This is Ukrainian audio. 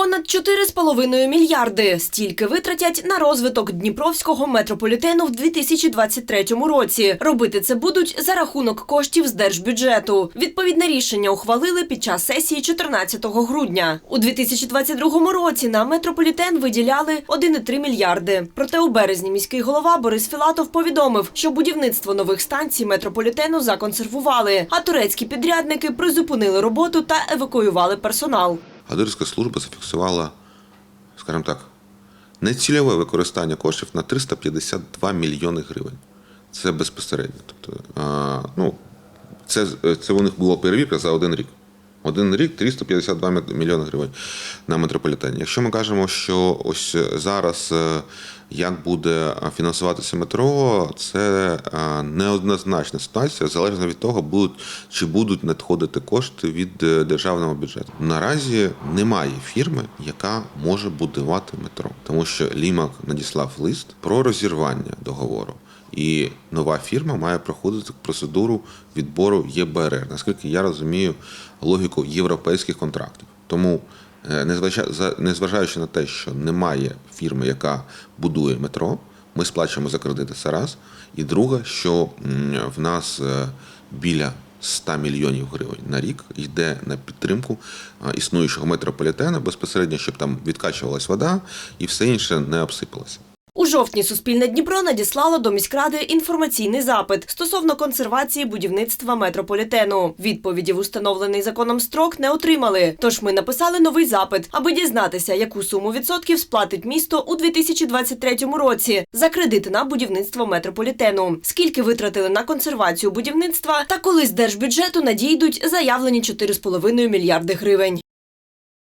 Понад 4,5 мільярди стільки витратять на розвиток Дніпровського метрополітену в 2023 році. Робити це будуть за рахунок коштів з держбюджету. Відповідне рішення ухвалили під час сесії 14 грудня. У 2022 році на метрополітен виділяли 1,3 мільярди. Проте у березні міський голова Борис Філатов повідомив, що будівництво нових станцій метрополітену законсервували, а турецькі підрядники призупинили роботу та евакуювали персонал. Аудиторська служба зафіксувала, скажімо так, нецільове використання коштів на 352 мільйони гривень. Це безпосередньо. Тобто, ну, це, це у них була перевірка за один рік. Один рік 352 мі- мільйони гривень на метрополітені. Якщо ми кажемо, що ось зараз е, як буде фінансуватися метро, це е, неоднозначна ситуація, залежно від того, будуть чи будуть надходити кошти від е, державного бюджету. Наразі немає фірми, яка може будувати метро, тому що Лімак надіслав лист про розірвання договору. І нова фірма має проходити процедуру відбору ЄБРР, наскільки я розумію логіку європейських контрактів. Тому, е, незважаючи на те, що немає фірми, яка будує метро, ми сплачуємо за кредити це раз. І друге, що в нас е, біля 100 мільйонів гривень на рік йде на підтримку е, існуючого метрополітену безпосередньо, щоб там відкачувалась вода і все інше не обсипалося. У жовтні Суспільне Дніпро надіслало до міськради інформаційний запит стосовно консервації будівництва метрополітену. Відповіді в установлений законом строк не отримали. Тож ми написали новий запит, аби дізнатися, яку суму відсотків сплатить місто у 2023 році за кредити на будівництво метрополітену. Скільки витратили на консервацію будівництва та коли з держбюджету надійдуть заявлені 4,5 мільярди гривень.